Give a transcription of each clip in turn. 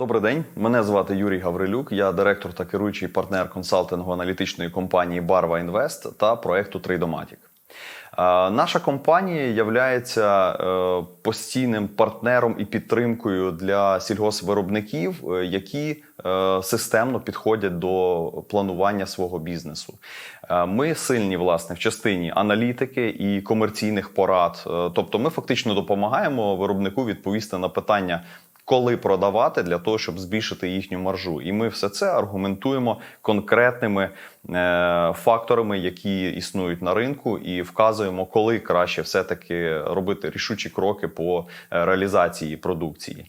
Добрий день, мене звати Юрій Гаврилюк. Я директор та керуючий партнер консалтингово-аналітичної компанії Barva Invest та проекту Трейдоматік. Наша компанія є постійним партнером і підтримкою для сільгоспвиробників, е, які е, системно підходять до планування свого бізнесу. Е, Ми сильні власне в частині аналітики і комерційних порад. Е, Тобто, ми фактично допомагаємо виробнику відповісти на питання. Коли продавати для того, щоб збільшити їхню маржу, і ми все це аргументуємо конкретними факторами, які існують на ринку, і вказуємо, коли краще все-таки робити рішучі кроки по е, реалізації продукції.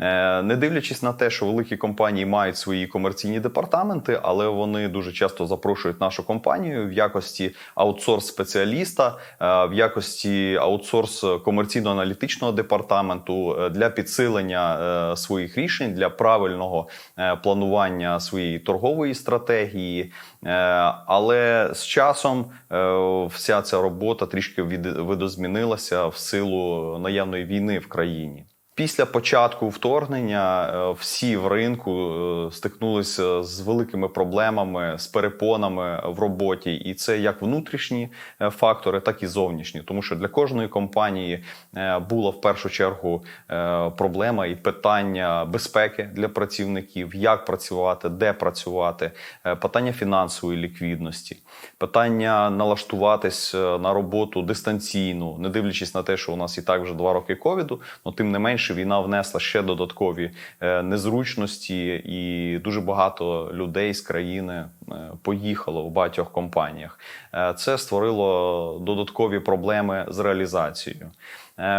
Е, Не дивлячись на те, що великі компанії мають свої комерційні департаменти, але вони дуже часто запрошують нашу компанію в якості аутсорс-спеціаліста, е, в якості аутсорс комерційно-аналітичного департаменту е, для підсилення е, своїх рішень, для правильного е, планування своєї торгової стратегії. Е, Але з часом е, вся ця робота трішки видозмінилася в силу наявної війни в країні. Після початку вторгнення е, всі в ринку е, стикнулися з великими проблемами, з перепонами в роботі, і це як внутрішні е, фактори, так і зовнішні. Тому що для кожної компанії е, була в першу чергу е, проблема і питання безпеки для працівників, як працювати, де працювати, е, питання фінансової ліквідності, питання налаштуватись е, на роботу дистанційну, не дивлячись на те, що у нас і так вже два роки ковіду, але тим не менше війна внесла ще додаткові е, незручності, і дуже багато людей з країни е, поїхало в багатьох компаніях. Е, Це створило додаткові проблеми з реалізацією.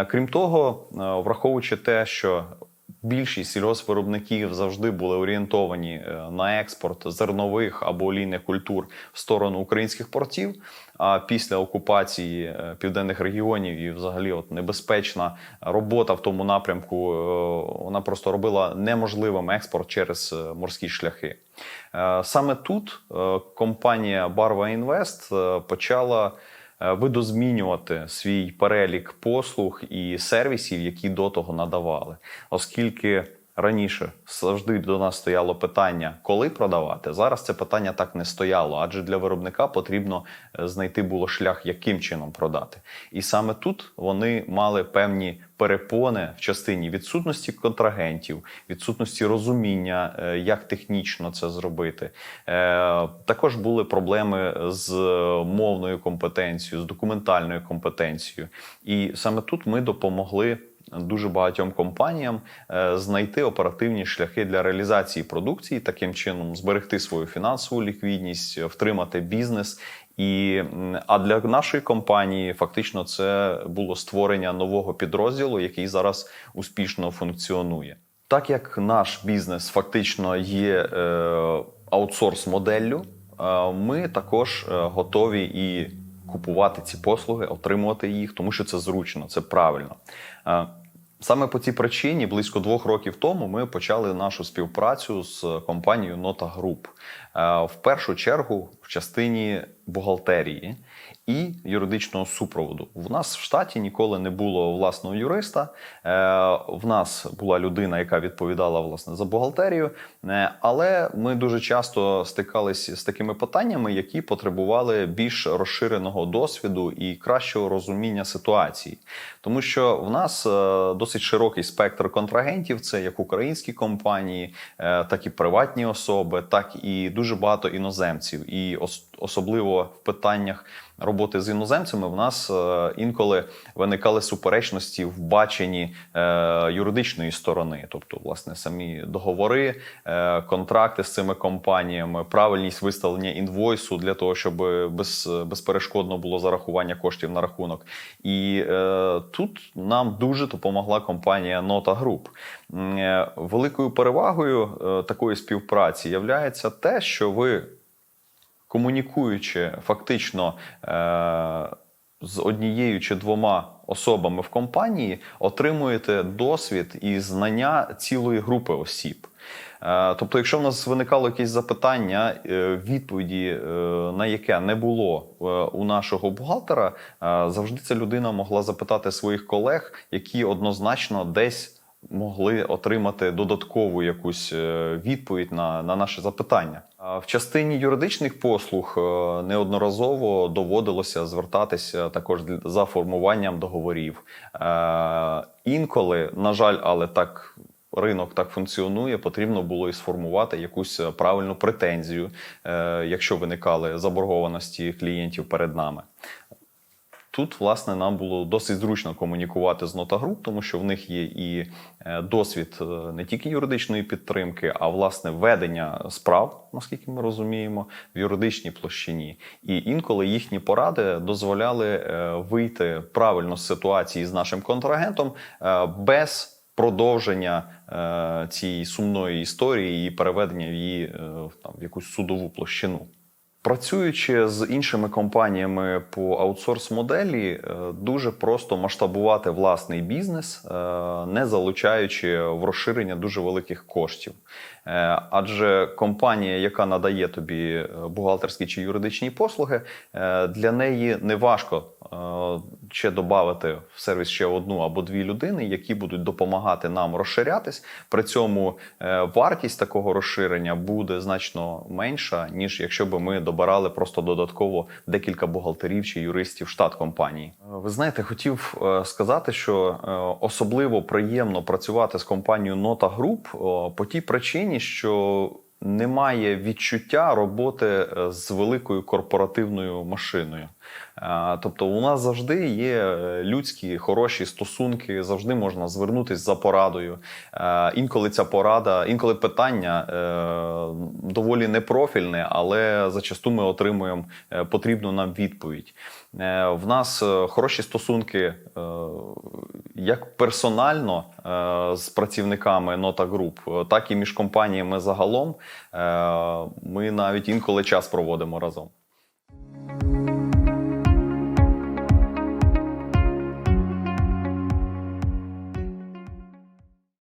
Крім того, враховуючи те, що Більшість сільгоспвиробників завжди були орієнтовані е, на експорт зернових або олійних культур в сторону українських портів. А після окупації е, південних регіонів і, взагалі, от небезпечна робота в тому напрямку, е, вона просто робила неможливим експорт через морські шляхи. Саме тут компанія Barva Invest почала видозмінювати свій перелік послуг і сервісів, які до того надавали, оскільки. Раніше завжди до нас стояло питання, коли продавати. Зараз це питання так не стояло, адже для виробника потрібно е, знайти було шлях, яким чином продати. І саме тут вони мали певні перепони в частині відсутності контрагентів, відсутності розуміння, е, як технічно це зробити. Е, Також були проблеми з мовною компетенцією, з документальною компетенцією. І саме тут ми допомогли дуже багатьом компаніям е, знайти оперативні шляхи для реалізації продукції, таким чином зберегти свою фінансову ліквідність, втримати бізнес. І а для нашої компанії фактично це було створення нового підрозділу, який зараз успішно функціонує. Так як наш бізнес фактично є е, аутсорс-моделлю, е, ми також готові і купувати ці послуги, отримувати їх, тому що це зручно, це правильно. Е, Саме по цій причині близько двох років тому ми почали нашу співпрацю з компанією Nota Group. Е, В першу чергу в частині бухгалтерії і юридичного супроводу. В нас в штаті ніколи не було власного юриста. Е, В нас була людина, яка відповідала власне за бухгалтерію. Е, Але ми дуже часто стикалися з такими питаннями, які потребували більш розширеного досвіду і кращого розуміння ситуації. Тому що в нас досить широкий спектр контрагентів, це як українські компанії, так і приватні особи, так і дуже багато іноземців. І ос- особливо в питаннях роботи з іноземцями в нас е, інколи виникали суперечності в баченні е, юридичної сторони, тобто, власне, самі договори, е, контракти з цими компаніями, правильність виставлення інвойсу для того, щоб без, безперешкодно було зарахування коштів на рахунок. І тут нам дуже допомогла компанія Nota Group. Великою перевагою такої співпраці є те, що ви комунікуючи фактично е, з однією чи двома особами в компанії, отримуєте досвід і знання цілої групи осіб. Е, Тобто, якщо в нас виникало якесь запитання, е, відповіді на яке не було у нашого бухгалтера, завжди ця людина могла запитати своїх колег, які однозначно десь могли отримати додаткову якусь е, відповідь на, на наше запитання. В частині юридичних послуг е, неодноразово доводилося звертатися також за формуванням договорів. Е, Інколи, на жаль, але так. Ринок так функціонує, потрібно було і сформувати якусь правильну претензію, якщо виникали заборгованості клієнтів перед нами. Тут, власне, нам було досить зручно комунікувати з Нотагруп, тому що в них є і е, досвід е, не тільки юридичної підтримки, а власне ведення справ, наскільки ми розуміємо, в юридичній площині. І інколи їхні поради дозволяли е, вийти правильно з ситуації з нашим контрагентом без продовження цієї сумної історії і переведення її там, в якусь судову площину. Працюючи з іншими компаніями по аутсорс-моделі, е, дуже просто масштабувати власний бізнес, е, не залучаючи в розширення дуже великих коштів. Е, Адже компанія, яка надає тобі бухгалтерські чи юридичні послуги, для неї не важко ще додати в сервіс ще одну або дві людини, які будуть допомагати нам розширятись. При цьому е, вартість такого розширення буде значно менша, ніж якщо б ми добирали просто додатково декілька бухгалтерів чи юристів штат компанії. Е, Ви знаєте, хотів е, сказати, що е, особливо приємно працювати з компанією Nota Group по тій причині, що немає відчуття роботи е, з великою корпоративною машиною. Е, Тобто, у нас завжди є е, людські хороші стосунки, завжди можна звернутися за порадою. Е, Інколи ця порада, інколи питання доволі непрофільне, але зачасту ми отримуємо потрібну нам відповідь. В нас хороші стосунки як персонально з працівниками Нота Груп, так і між компаніями загалом. Ми навіть інколи час проводимо разом.